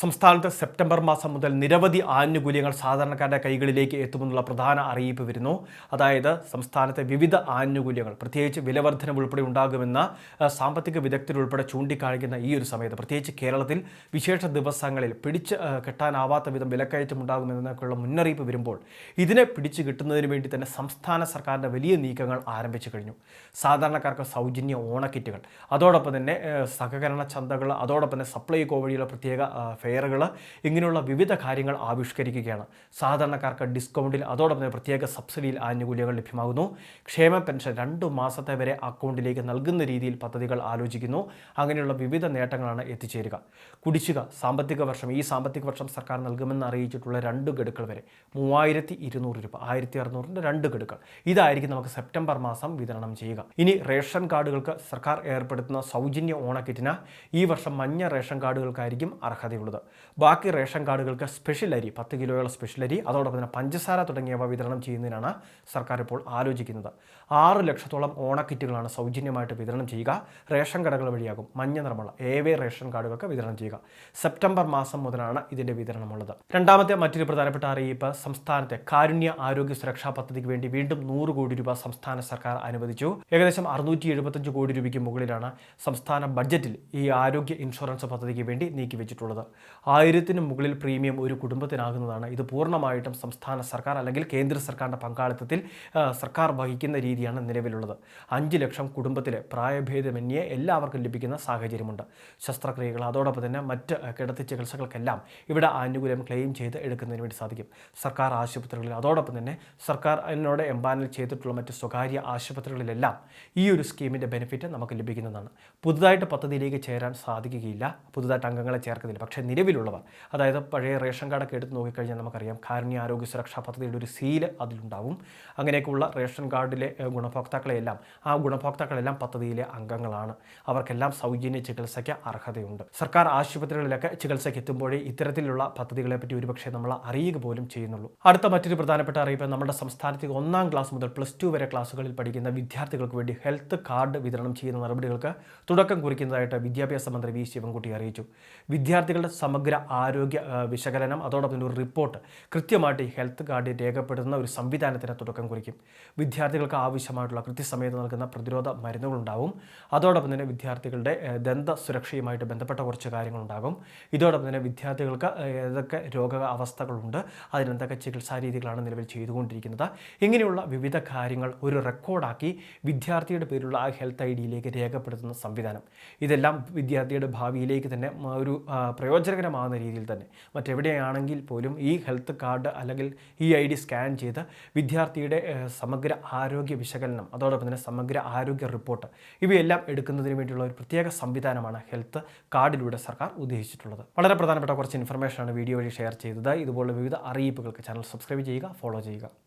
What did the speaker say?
സംസ്ഥാനത്ത് സെപ്റ്റംബർ മാസം മുതൽ നിരവധി ആനുകൂല്യങ്ങൾ സാധാരണക്കാരുടെ കൈകളിലേക്ക് എത്തുമെന്നുള്ള പ്രധാന അറിയിപ്പ് വരുന്നു. അതായത് സംസ്ഥാനത്തെ വിവിധ ആനുകൂല്യങ്ങൾ പ്രത്യേകിച്ച് വിലവർദ്ധന ഉൾപ്പെടെ ഉണ്ടാകുമെന്ന സാമ്പത്തിക വിദഗ്ധരുൾപ്പെടെ ചൂണ്ടിക്കാണിക്കുന്ന ഈ ഒരു സമയത്ത്. പ്രത്യേകിച്ച് കേരളത്തിൽ വിശേഷ ദിവസങ്ങളിൽ പിടിച്ച് കിട്ടാനാവാത്ത വിധം വിലക്കയറ്റം ഉണ്ടാകുമെന്നൊക്കെയുള്ള മുന്നറിയിപ്പ് വരുമ്പോൾ ഇതിനെ പിടിച്ചു കിട്ടുന്നതിന് വേണ്ടി തന്നെ സംസ്ഥാന സർക്കാരിന്റെ വലിയ നീക്കങ്ങൾ ആരംഭിച്ചു കഴിഞ്ഞു. സാധാരണക്കാർക്ക് സൗജന്യ ഓണക്കിറ്റുകൾ അതോടൊപ്പം തന്നെ സഹകരണ ചന്തകൾ അതോടൊപ്പം തന്നെ സപ്ലൈകോ വഴിയുള്ള പ്രത്യേക ഫെയറുകൾ ഇങ്ങനെയുള്ള വിവിധ കാര്യങ്ങൾ ആവിഷ്കരിക്കുകയാണ്. സാധാരണക്കാർക്ക് ഡിസ്കൗണ്ടിൽ അതോടൊപ്പം തന്നെ പ്രത്യേക സബ്സിഡിയിൽ ആനുകൂല്യങ്ങൾ ലഭ്യമാകുന്നു. ക്ഷേമ പെൻഷൻ രണ്ട് മാസത്തെ വരെ അക്കൗണ്ടിലേക്ക് നൽകുന്ന രീതിയിൽ പദ്ധതികൾ ആലോചിക്കുന്നു. അങ്ങനെയുള്ള വിവിധ നേട്ടങ്ങളാണ് എത്തിച്ചേരുക. കുടിശ്ശിക സാമ്പത്തിക വർഷം ഈ സാമ്പത്തിക വർഷം സർക്കാർ നൽകുമെന്ന് അറിയിച്ചിട്ടുള്ള രണ്ട് ഗഡുക്കൾ വരെ. മൂവായിരത്തി ഇരുന്നൂറ് രൂപ ആയിരത്തി അറുന്നൂറിന്റെ രണ്ട് ഗഡുക്കൾ. ഇതായിരിക്കും നമുക്ക് സെപ്റ്റംബർ മാസം വിതരണം ചെയ്യുക. ഇനി റേഷൻ കാർഡുകൾക്ക് സർക്കാർ ഏർപ്പെടുത്തുന്ന സൗജന്യ ഓണക്കിറ്റിന് ഈ വർഷം മഞ്ഞ റേഷൻ കാർഡുകൾക്കായിരിക്കും അർഹതയുള്ളത്. ബാക്കി റേഷൻ കാർഡുകൾക്ക് സ്പെഷ്യൽ അരി പത്ത് കിലോയുള്ള സ്പെഷ്യൽ അരി അതോടൊപ്പം തന്നെ പഞ്ചസാര തുടങ്ങിയവ വിതരണം ചെയ്യുന്നതിനാണ് സർക്കാർ ഇപ്പോൾ ആലോചിക്കുന്നത്. ആറ് ലക്ഷത്തോളം ഓണക്കിറ്റുകളാണ് സൗജന്യമായിട്ട് വിതരണം ചെയ്യുക. റേഷൻ കടകൾ വഴിയാകും മഞ്ഞ നിറമുള്ള ഏവേ റേഷൻ കാർഡുകൾക്ക് വിതരണം ചെയ്യുക. സെപ്റ്റംബർ മാസം മുതലാണ് ഇതിന്റെ വിതരണമുള്ളത്. രണ്ടാമത്തെ മറ്റൊരു പ്രധാനപ്പെട്ട അറിയിപ്പ് സംസ്ഥാനത്തെ കാരുണ്യ ആരോഗ്യ സുരക്ഷാ പദ്ധതിക്ക് വേണ്ടി വീണ്ടും നൂറ് കോടി രൂപ സംസ്ഥാന സർക്കാർ അനുവദിച്ചു. ഏകദേശം അറുന്നൂറ്റി എഴുപത്തഞ്ച് കോടി രൂപയ്ക്ക് മുകളിലാണ് സംസ്ഥാന ബഡ്ജറ്റിൽ ഈ ആരോഗ്യ ഇൻഷുറൻസ് പദ്ധതിക്ക് വേണ്ടി നീക്കിവെച്ചിട്ടുള്ളത്. ആയിരത്തിന് മുകളിൽ പ്രീമിയം ഒരു കുടുംബത്തിനാകുന്നതാണ്. ഇത് പൂർണമായിട്ടും സംസ്ഥാന സർക്കാർ അല്ലെങ്കിൽ കേന്ദ്ര സർക്കാരിന്റെ പങ്കാളിത്തത്തിൽ സർക്കാർ വഹിക്കുന്ന രീതിയാണ് നിലവിലുള്ളത്. അഞ്ച് ലക്ഷം കുടുംബത്തിലെ പ്രായഭേദമന്യേ എല്ലാവർക്കും ലഭിക്കുന്ന സാഹചര്യമുണ്ട്. ശസ്ത്രക്രിയകൾ അതോടൊപ്പം തന്നെ മറ്റ് കിടത്തി ചികിത്സകൾക്കെല്ലാം ഇവിടെ ആനുകൂല്യം ക്ലെയിം ചെയ്ത് എടുക്കുന്നതിന് വേണ്ടി സാധിക്കും. സർക്കാർ ആശുപത്രികളിൽ അതോടൊപ്പം തന്നെ സർക്കാർ എന്നോട് എംപാനൽ ചെയ്തിട്ടുള്ള മറ്റ് സ്വകാര്യ ആശുപത്രികളിലെല്ലാം ഈ ഒരു സ്കീമിന്റെ ബെനിഫിറ്റ് നമുക്ക് ലഭിക്കുന്നതാണ്. പുതുതായിട്ട് പദ്ധതിയിലേക്ക് ചേരാൻ സാധിക്കുകയില്ല. പുതുതായിട്ട് അംഗങ്ങളെ ചേർക്കുന്നില്ല. പക്ഷേ നിലവിലുള്ളവർ അതായത് പഴയ റേഷൻ കാർഡൊക്കെ എടുത്ത് നോക്കിക്കഴിഞ്ഞാൽ നമുക്കറിയാം കാരുണ്യ ആരോഗ്യ സുരക്ഷാ പദ്ധതിയുടെ ഒരു സീൽ അതിലുണ്ടാവും. അങ്ങനെയൊക്കെയുള്ള റേഷൻ കാർഡിലെ ഗുണഭോക്താക്കളെയെല്ലാം ആ ഗുണഭോക്താക്കളെല്ലാം പദ്ധതിയിലെ അംഗങ്ങളാണ്. അവർക്കെല്ലാം സൗജന്യ ചികിത്സയ്ക്ക് അർഹതയുണ്ട്. സർക്കാർ ആശുപത്രികളിലൊക്കെ ചികിത്സയ്ക്ക് എത്തുമ്പോഴേ ഇത്തരത്തിലുള്ള പദ്ധതികളെ പറ്റി ഒരുപക്ഷെ നമ്മൾ അറിയുക പോലും ചെയ്യുന്നുള്ളൂ. അടുത്ത മറ്റൊരു പ്രധാനപ്പെട്ട അറിയിപ്പ് നമ്മുടെ സംസ്ഥാനത്ത് ഒന്നാം ക്ലാസ് മുതൽ പ്ലസ് ടു വരെ ക്ലാസ്സുകളിൽ പഠിക്കുന്ന വിദ്യാർത്ഥികൾക്ക് വേണ്ടി ഹെൽത്ത് കാർഡ് വിതരണം ചെയ്യുന്ന നടപടികൾക്ക് തുടക്കം കുറിക്കുന്നതായിട്ട് വിദ്യാഭ്യാസ മന്ത്രി വി. ശിവൻകുട്ടി അറിയിച്ചു. വിദ്യാർത്ഥികളുടെ സമഗ്ര ആരോഗ്യ വിശകലനം അതോടൊപ്പം ഒരു റിപ്പോർട്ട് കൃത്യമായിട്ട് ഈ ഹെൽത്ത് കാർഡിൽ രേഖപ്പെടുത്തുന്ന ഒരു സംവിധാനത്തിന് തുടക്കം കുറിക്കും. വിദ്യാർത്ഥികൾക്ക് ആവശ്യമായിട്ടുള്ള കൃത്യസമയത്ത് നൽകുന്ന പ്രതിരോധ മരുന്നുകളുണ്ടാവും. അതോടൊപ്പം തന്നെ വിദ്യാർത്ഥികളുടെ ദന്ത സുരക്ഷയുമായിട്ട് ബന്ധപ്പെട്ട കുറച്ച് കാര്യങ്ങളുണ്ടാകും. ഇതോടൊപ്പം തന്നെ വിദ്യാർത്ഥികൾക്ക് ഏതൊക്കെ രോഗ അവസ്ഥകളുണ്ട് അതിനെന്തൊക്കെ ചികിത്സാ രീതികളാണ് നിലവിൽ ചെയ്തുകൊണ്ടിരിക്കുന്നത്. ഇങ്ങനെയുള്ള വിവിധ കാര്യങ്ങൾ ഒരു റെക്കോർഡാക്കി വിദ്യാർത്ഥിയുടെ പേരിലുള്ള ആ ഹെൽത്ത് ഐ ഡിയിലേക്ക് രേഖപ്പെടുത്തുന്ന സംവിധാനം. ഇതെല്ലാം വിദ്യാർത്ഥിയുടെ ഭാവിയിലേക്ക് തന്നെ ഒരു ആ, പ്രയോജനകരമാകുന്ന രീതിയിൽ തന്നെ. മറ്റെവിടെയാണെങ്കിൽ പോലും ഈ ഹെൽത്ത് കാർഡ് അല്ലെങ്കിൽ ഈ ഐ ഡി സ്കാൻ ചെയ്ത് വിദ്യാർത്ഥിയുടെ സമഗ്ര ആരോഗ്യ വിശകലനം അതോടൊപ്പം തന്നെ സമഗ്ര ആരോഗ്യ റിപ്പോർട്ട് ഇവയെല്ലാം എടുക്കുന്നതിന് വേണ്ടിയുള്ള ഒരു പ്രത്യേക സംവിധാനമാണ് ഹെൽത്ത് കാർഡിലൂടെ സർക്കാർ ഉദ്ദേശിച്ചിട്ടുള്ളത്. വളരെ പ്രധാനപ്പെട്ട കുറച്ച് ഇൻഫർമേഷനാണ് വീഡിയോ വഴി ഷെയർ ചെയ്തത്. ഇതുപോലുള്ള വിവിധ അറിയിപ്പുകൾക്ക് ചാനൽ സബ്സ്ക്രൈബ് ചെയ്യുക ഫോളോ ചെയ്യുക.